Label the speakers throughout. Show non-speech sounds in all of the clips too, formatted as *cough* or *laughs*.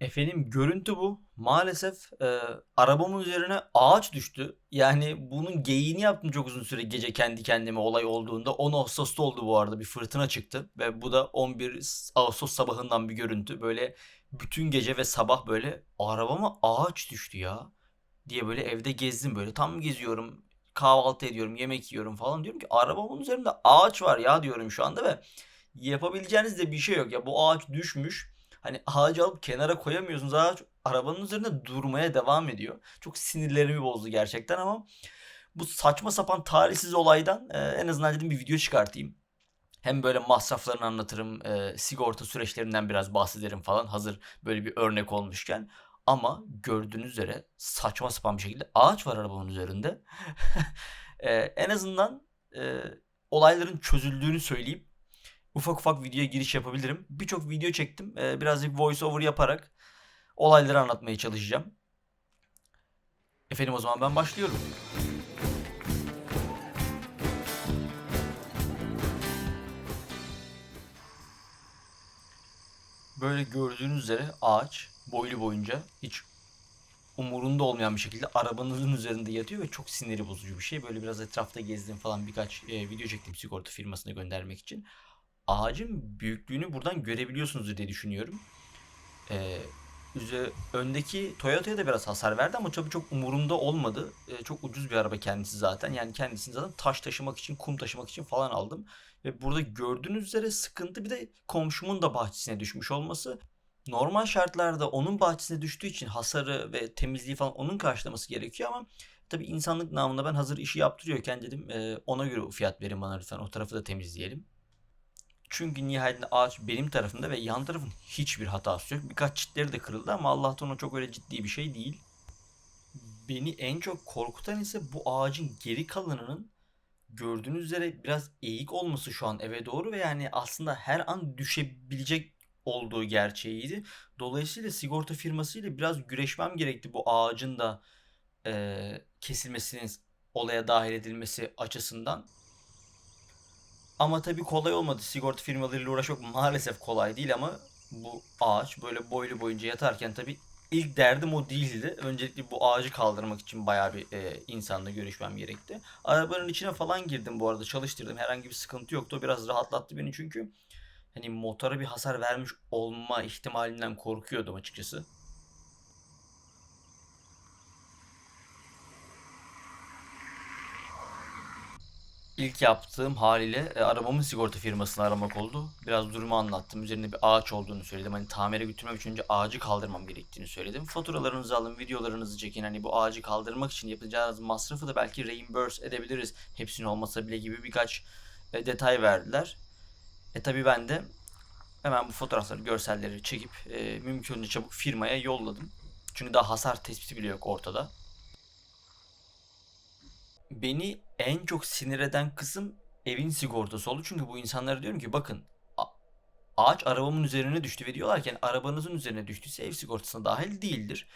Speaker 1: Efendim görüntü bu. Maalesef e, arabamın üzerine ağaç düştü. Yani bunun geyiğini yaptım çok uzun süre gece kendi kendime olay olduğunda. 10 Ağustos'ta oldu bu arada bir fırtına çıktı. Ve bu da 11 Ağustos sabahından bir görüntü. Böyle bütün gece ve sabah böyle arabama ağaç düştü ya. Diye böyle evde gezdim böyle tam geziyorum. Kahvaltı ediyorum, yemek yiyorum falan diyorum ki arabamın üzerinde ağaç var ya diyorum şu anda ve yapabileceğiniz de bir şey yok ya. Bu ağaç düşmüş. Hani ağacı alıp kenara koyamıyorsunuz. Ağaç arabanın üzerinde durmaya devam ediyor. Çok sinirlerimi bozdu gerçekten ama bu saçma sapan talihsiz olaydan e, en azından dedim bir video çıkartayım. Hem böyle masraflarını anlatırım, e, sigorta süreçlerinden biraz bahsederim falan hazır böyle bir örnek olmuşken. Ama gördüğünüz üzere saçma sapan bir şekilde ağaç var arabanın üzerinde. *laughs* e, en azından e, olayların çözüldüğünü söyleyip ufak ufak videoya giriş yapabilirim. Birçok video çektim. Ee, birazcık voice over yaparak olayları anlatmaya çalışacağım. Efendim o zaman ben başlıyorum. Böyle gördüğünüz üzere ağaç boylu boyunca hiç umurunda olmayan bir şekilde arabanızın üzerinde yatıyor ve çok siniri bozucu bir şey. Böyle biraz etrafta gezdim falan birkaç e, video çektim sigorta firmasına göndermek için ağacın büyüklüğünü buradan görebiliyorsunuz diye düşünüyorum. Ee, öndeki Toyota'ya da biraz hasar verdi ama tabii çok umurumda olmadı. Ee, çok ucuz bir araba kendisi zaten. Yani kendisini zaten taş taşımak için, kum taşımak için falan aldım. Ve burada gördüğünüz üzere sıkıntı bir de komşumun da bahçesine düşmüş olması. Normal şartlarda onun bahçesine düştüğü için hasarı ve temizliği falan onun karşılaması gerekiyor ama tabii insanlık namına ben hazır işi yaptırıyorken dedim e, ona göre fiyat verin bana lütfen o tarafı da temizleyelim. Çünkü nihayetinde ağaç benim tarafımda ve yan tarafın hiçbir hatası yok. Birkaç çitleri de kırıldı ama Allah'tan o çok öyle ciddi bir şey değil. Beni en çok korkutan ise bu ağacın geri kalanının gördüğünüz üzere biraz eğik olması şu an eve doğru ve yani aslında her an düşebilecek olduğu gerçeğiydi. Dolayısıyla sigorta firmasıyla biraz güreşmem gerekti bu ağacın da e, kesilmesinin olaya dahil edilmesi açısından. Ama tabii kolay olmadı. Sigorta firmalarıyla uğraşmak maalesef kolay değil ama bu ağaç böyle boylu boyunca yatarken tabii ilk derdim o değildi. Öncelikle bu ağacı kaldırmak için bayağı bir e, insanla görüşmem gerekti. Arabanın içine falan girdim bu arada çalıştırdım. Herhangi bir sıkıntı yoktu. O biraz rahatlattı beni çünkü hani motora bir hasar vermiş olma ihtimalinden korkuyordum açıkçası. İlk yaptığım haliyle e, arabamın sigorta firmasını aramak oldu. Biraz durumu anlattım. Üzerinde bir ağaç olduğunu söyledim. Hani tamire götürmem için önce ağacı kaldırmam gerektiğini söyledim. Faturalarınızı alın, videolarınızı çekin. Hani bu ağacı kaldırmak için yapacağınız masrafı da belki reimburse edebiliriz. Hepsinin olmasa bile gibi birkaç e, detay verdiler. E tabi ben de hemen bu fotoğrafları, görselleri çekip e, mümkün çabuk firmaya yolladım. Çünkü daha hasar tespiti bile yok ortada beni en çok sinir eden kısım evin sigortası oldu. Çünkü bu insanlara diyorum ki bakın ağaç arabamın üzerine düştü ve diyorlar ki yani arabanızın üzerine düştüyse ev sigortasına dahil değildir.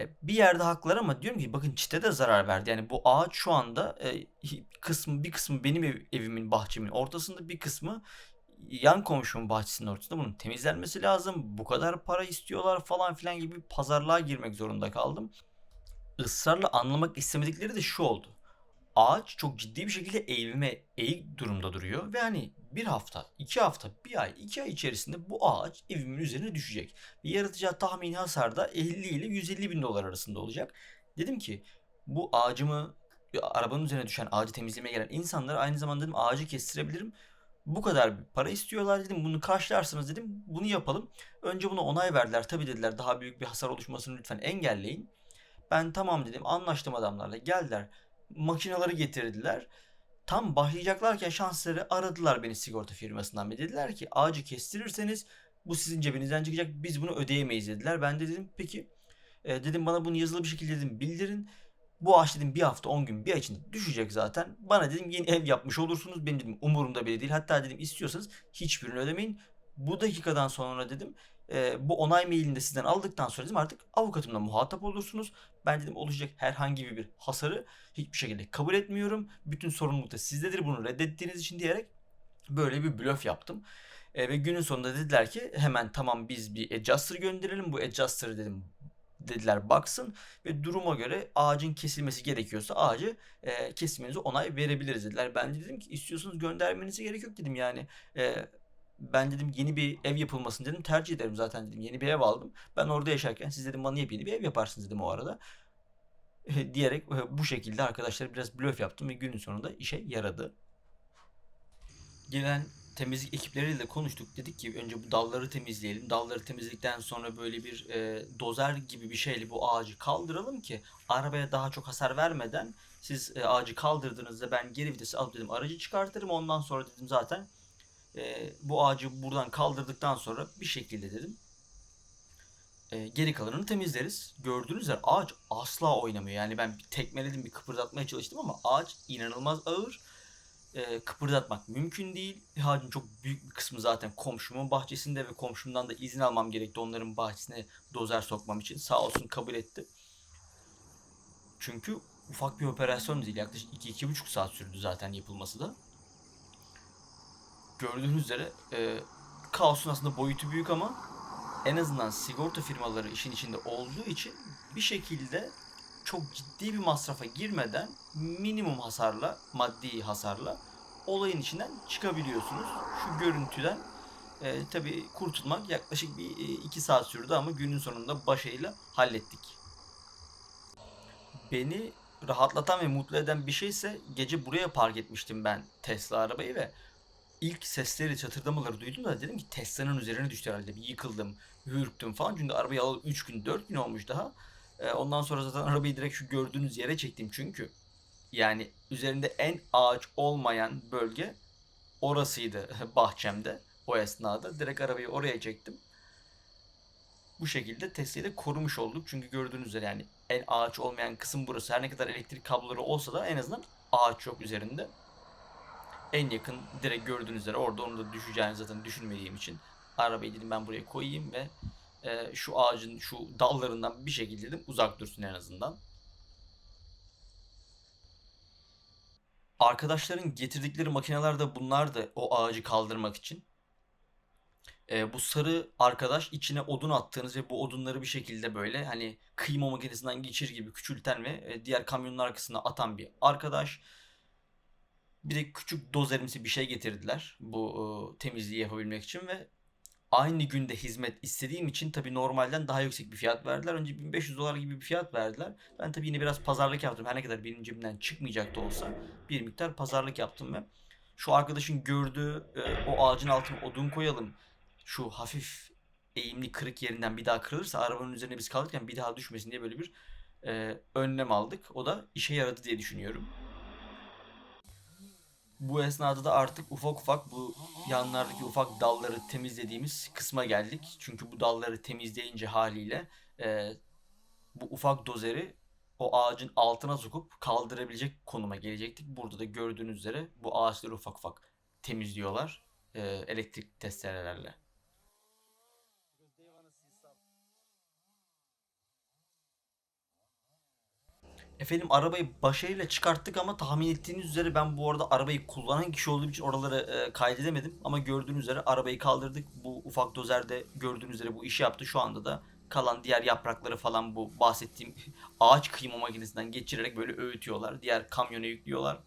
Speaker 1: E, bir yerde haklar ama diyorum ki bakın çite de zarar verdi. Yani bu ağaç şu anda e, kısmı bir kısmı benim ev, evimin bahçemin ortasında bir kısmı yan komşumun bahçesinin ortasında bunun temizlenmesi lazım. Bu kadar para istiyorlar falan filan gibi pazarlığa girmek zorunda kaldım. Israrla anlamak istemedikleri de şu oldu ağaç çok ciddi bir şekilde eğilme, eğik durumda duruyor. Ve hani bir hafta, iki hafta, bir ay, iki ay içerisinde bu ağaç evimin üzerine düşecek. Ve yaratacağı tahmini hasar da 50 ile 150 bin dolar arasında olacak. Dedim ki bu ağacımı, arabanın üzerine düşen ağacı temizlemeye gelen insanlara aynı zamanda dedim ağacı kestirebilirim. Bu kadar para istiyorlar dedim. Bunu karşılarsınız dedim. Bunu yapalım. Önce buna onay verdiler. Tabii dediler daha büyük bir hasar oluşmasını lütfen engelleyin. Ben tamam dedim. Anlaştım adamlarla. Geldiler makinaları getirdiler. Tam başlayacaklarken şansları aradılar beni sigorta firmasından ve dediler ki ağacı kestirirseniz bu sizin cebinizden çıkacak biz bunu ödeyemeyiz dediler. Ben de dedim peki e, dedim bana bunu yazılı bir şekilde dedim bildirin. Bu ağaç dedim bir hafta 10 gün bir ay içinde düşecek zaten. Bana dedim yeni ev yapmış olursunuz. Benim dedim umurumda bile değil. Hatta dedim istiyorsanız hiçbirini ödemeyin. Bu dakikadan sonra dedim e, bu onay mailini de sizden aldıktan sonra dedim artık avukatımla muhatap olursunuz. Ben dedim oluşacak herhangi bir hasarı hiçbir şekilde kabul etmiyorum. Bütün sorumluluk da sizdedir bunu reddettiğiniz için diyerek böyle bir blöf yaptım. E, ve günün sonunda dediler ki hemen tamam biz bir adjuster gönderelim. Bu adjuster dedim dediler baksın ve duruma göre ağacın kesilmesi gerekiyorsa ağacı e, kesmenize onay verebiliriz dediler. Ben de dedim ki istiyorsanız göndermenize gerek yok dedim yani. E, ben dedim yeni bir ev yapılmasını dedim tercih ederim zaten dedim. Yeni bir ev aldım. Ben orada yaşarken siz dedim bana yepyeni bir ev yaparsınız dedim o arada. *laughs* Diyerek e, bu şekilde arkadaşlar biraz blöf yaptım ve günün sonunda işe yaradı. Gelen temizlik ekipleriyle de konuştuk. Dedik ki önce bu dalları temizleyelim. Dalları temizledikten sonra böyle bir e, dozer gibi bir şeyle bu ağacı kaldıralım ki arabaya daha çok hasar vermeden siz e, ağacı kaldırdığınızda ben geri vitesi alıp dedim aracı çıkartırım. Ondan sonra dedim zaten e, bu ağacı buradan kaldırdıktan sonra bir şekilde dedim e, geri kalanını temizleriz. Gördüğünüz üzere ağaç asla oynamıyor. Yani ben bir tekmeledim bir kıpırdatmaya çalıştım ama ağaç inanılmaz ağır e, kıpırdatmak mümkün değil. Ağacın çok büyük bir kısmı zaten komşumun bahçesinde ve komşumdan da izin almam gerekti onların bahçesine dozer sokmam için. Sağ olsun kabul etti. Çünkü ufak bir operasyon değil. Yaklaşık 2-2,5 saat sürdü zaten yapılması da. Gördüğünüz üzere e, kaosun aslında boyutu büyük ama en azından sigorta firmaları işin içinde olduğu için bir şekilde çok ciddi bir masrafa girmeden minimum hasarla, maddi hasarla olayın içinden çıkabiliyorsunuz. Şu görüntüden e, tabi kurtulmak yaklaşık bir 2 saat sürdü ama günün sonunda başarıyla hallettik. Beni rahatlatan ve mutlu eden bir şeyse gece buraya park etmiştim ben Tesla arabayı ve ilk sesleri çatırdamaları duydum da dedim ki Tesla'nın üzerine düştü herhalde. Bir yıkıldım, hürktüm falan. Çünkü arabayı alalı 3 gün 4 gün olmuş daha. Ee, ondan sonra zaten arabayı direkt şu gördüğünüz yere çektim çünkü. Yani üzerinde en ağaç olmayan bölge orasıydı *laughs* bahçemde o esnada. Direkt arabayı oraya çektim. Bu şekilde Tesla'yı da korumuş olduk. Çünkü gördüğünüz üzere yani en ağaç olmayan kısım burası. Her ne kadar elektrik kabloları olsa da en azından ağaç yok üzerinde. En yakın direkt gördüğünüz üzere orada onu da düşeceğini zaten düşünmediğim için arabayı dedim ben buraya koyayım ve e, şu ağacın şu dallarından bir şekilde dedim uzak dursun en azından. Arkadaşların getirdikleri makineler de bunlardı o ağacı kaldırmak için. E, bu sarı arkadaş içine odun attığınız ve bu odunları bir şekilde böyle hani kıyma makinesinden geçir gibi küçülten ve e, diğer kamyonun arkasına atan bir arkadaş. Bir de küçük dozerimsi bir şey getirdiler bu e, temizliği yapabilmek için ve aynı günde hizmet istediğim için tabii normalden daha yüksek bir fiyat verdiler. Önce 1500 dolar gibi bir fiyat verdiler. Ben tabii yine biraz pazarlık yaptım. Her ne kadar benim cebimden çıkmayacak da olsa bir miktar pazarlık yaptım ve şu arkadaşın gördüğü e, o ağacın altına odun koyalım. Şu hafif eğimli kırık yerinden bir daha kırılırsa arabanın üzerine biz kalırken bir daha düşmesin diye böyle bir e, önlem aldık. O da işe yaradı diye düşünüyorum. Bu esnada da artık ufak ufak bu yanlardaki ufak dalları temizlediğimiz kısma geldik. Çünkü bu dalları temizleyince haliyle e, bu ufak dozeri o ağacın altına sokup kaldırabilecek konuma gelecektik. Burada da gördüğünüz üzere bu ağaçları ufak ufak temizliyorlar e, elektrik testerelerle. Efendim arabayı başarıyla çıkarttık ama tahmin ettiğiniz üzere ben bu arada arabayı kullanan kişi olduğum için oraları e, kaydedemedim. Ama gördüğünüz üzere arabayı kaldırdık. Bu ufak dozerde gördüğünüz üzere bu işi yaptı. Şu anda da kalan diğer yaprakları falan bu bahsettiğim *laughs* ağaç kıyma makinesinden geçirerek böyle öğütüyorlar. Diğer kamyona yüklüyorlar.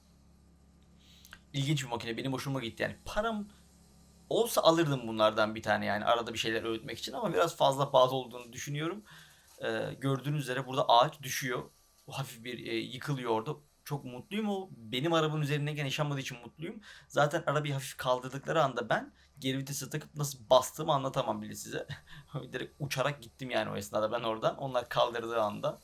Speaker 1: İlginç bir makine. Benim hoşuma gitti. Yani param olsa alırdım bunlardan bir tane yani arada bir şeyler öğütmek için ama biraz fazla pahalı olduğunu düşünüyorum. Ee, gördüğünüz üzere burada ağaç düşüyor hafif bir e, yıkılıyor orada. Çok mutluyum o benim arabanın üzerindeyken yaşanmadığı için mutluyum. Zaten arabayı hafif kaldırdıkları anda ben geri vitesi takıp nasıl bastığımı anlatamam bile size. *laughs* Direkt uçarak gittim yani o esnada ben oradan. Onlar kaldırdığı anda.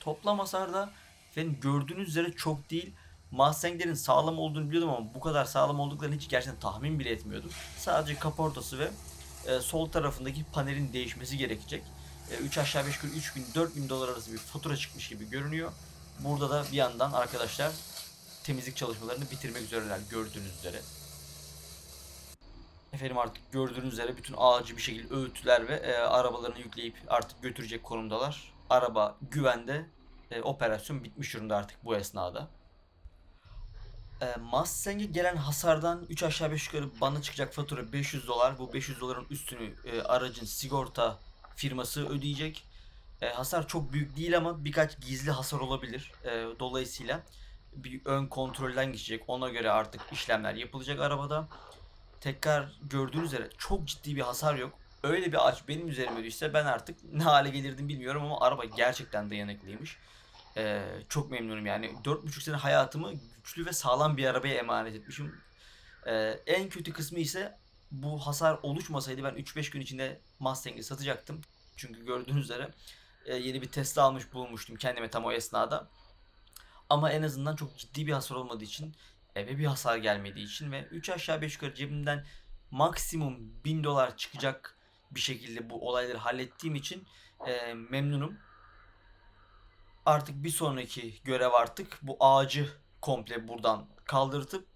Speaker 1: Toplam hasarda efendim gördüğünüz üzere çok değil. Mustang'lerin sağlam olduğunu biliyordum ama bu kadar sağlam olduklarını hiç gerçekten tahmin bile etmiyordum. Sadece kaportası ve e, sol tarafındaki panelin değişmesi gerekecek. 3 e, aşağı 5 yukarı 3000 4000 dolar arası bir fatura çıkmış gibi görünüyor. Burada da bir yandan arkadaşlar temizlik çalışmalarını bitirmek üzereler gördüğünüz üzere. Efendim artık gördüğünüz üzere bütün ağacı bir şekilde öğüttüler ve e, arabalarını yükleyip artık götürecek konumdalar. Araba güvende, e, operasyon bitmiş durumda artık bu esnada. E, Mustang'e gelen hasardan 3 aşağı 5 yukarı bana çıkacak fatura 500 dolar. Bu 500 doların üstünü e, aracın sigorta firması ödeyecek. E, hasar çok büyük değil ama birkaç gizli hasar olabilir. E, dolayısıyla bir ön kontrolden geçecek. Ona göre artık işlemler yapılacak arabada. Tekrar gördüğünüz üzere çok ciddi bir hasar yok. Öyle bir ağaç benim üzerime düşse ben artık ne hale gelirdim bilmiyorum ama araba gerçekten dayanıklıymış. Ee, çok memnunum yani. 4,5 sene hayatımı güçlü ve sağlam bir arabaya emanet etmişim. Ee, en kötü kısmı ise bu hasar oluşmasaydı ben 3-5 gün içinde Mustang'i satacaktım. Çünkü gördüğünüz üzere e, yeni bir Tesla almış bulmuştum kendime tam o esnada. Ama en azından çok ciddi bir hasar olmadığı için eve bir hasar gelmediği için ve 3 aşağı 5 yukarı cebimden maksimum 1000 dolar çıkacak bir şekilde bu olayları hallettiğim için e, memnunum. Artık bir sonraki görev artık bu ağacı komple buradan kaldırtıp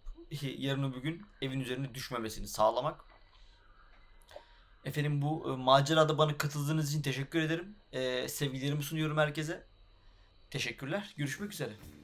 Speaker 1: yarın öbür gün evin üzerine düşmemesini sağlamak. Efendim bu e, macerada bana katıldığınız için teşekkür ederim. E, sevgilerimi sunuyorum herkese. Teşekkürler. Görüşmek üzere.